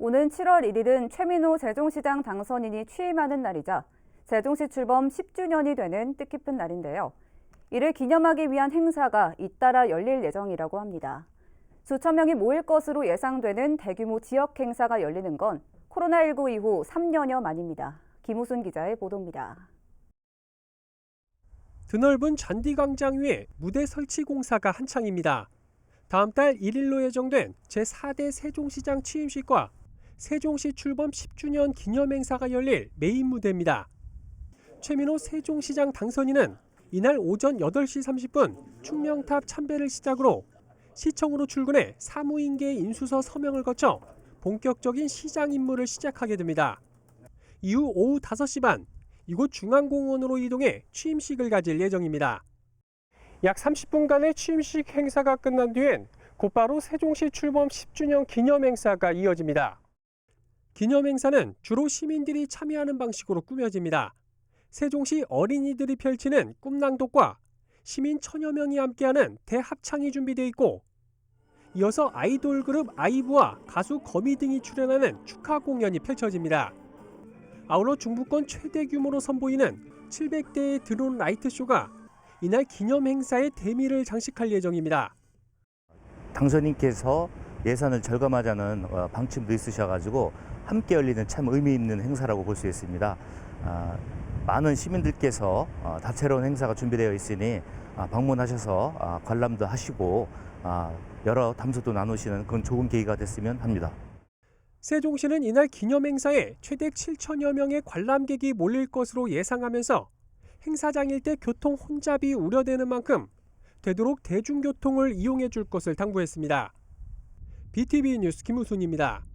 오는 7월 1일은 최민호 세종시장 당선인이 취임하는 날이자 세종시 출범 10주년이 되는 뜻깊은 날인데요. 이를 기념하기 위한 행사가 잇따라 열릴 예정이라고 합니다. 수천 명이 모일 것으로 예상되는 대규모 지역 행사가 열리는 건 코로나19 이후 3년여 만입니다. 김우순 기자의 보도입니다. 드넓은 잔디광장 위에 무대 설치 공사가 한창입니다. 다음 달 1일로 예정된 제4대 세종시장 취임식과 세종시 출범 10주년 기념 행사가 열릴 메인 무대입니다. 최민호 세종시장 당선인은 이날 오전 8시 30분 충명탑 참배를 시작으로 시청으로 출근해 사무인계 인수서 서명을 거쳐 본격적인 시장 임무를 시작하게 됩니다. 이후 오후 5시 반 이곳 중앙공원으로 이동해 취임식을 가질 예정입니다. 약 30분간의 취임식 행사가 끝난 뒤엔 곧바로 세종시 출범 10주년 기념 행사가 이어집니다. 기념 행사는 주로 시민들이 참여하는 방식으로 꾸며집니다. 세종시 어린이들이 펼치는 꿈낭독과 시민 천여 명이 함께하는 대합창이 준비되어 있고 이어서 아이돌 그룹 아이브와 가수 거미 등이 출연하는 축하 공연이 펼쳐집니다. 아울러 중부권 최대 규모로 선보이는 700대의 드론 라이트 쇼가 이날 기념 행사의 대미를 장식할 예정입니다. 당선인께서 예산을 절감하자는 어, 방침도 있으셔가지고 함께 열리는 참 의미 있는 행사라고 볼 수 있습니다. 아, 많은 시민들께서 어, 다채로운 행사가 준비되어 있으니 아, 방문하셔서 아, 관람도 하시고 아, 여러 담소도 나누시는 그런 좋은 계기가 됐으면 합니다. 세종시는 이날 기념 행사에 최대 7천여 명의 관람객이 몰릴 것으로 예상하면서 행사장 일대 교통 혼잡이 우려되는 만큼 되도록 대중교통을 이용해 줄 것을 당부했습니다. BTV 뉴스 김우순입니다.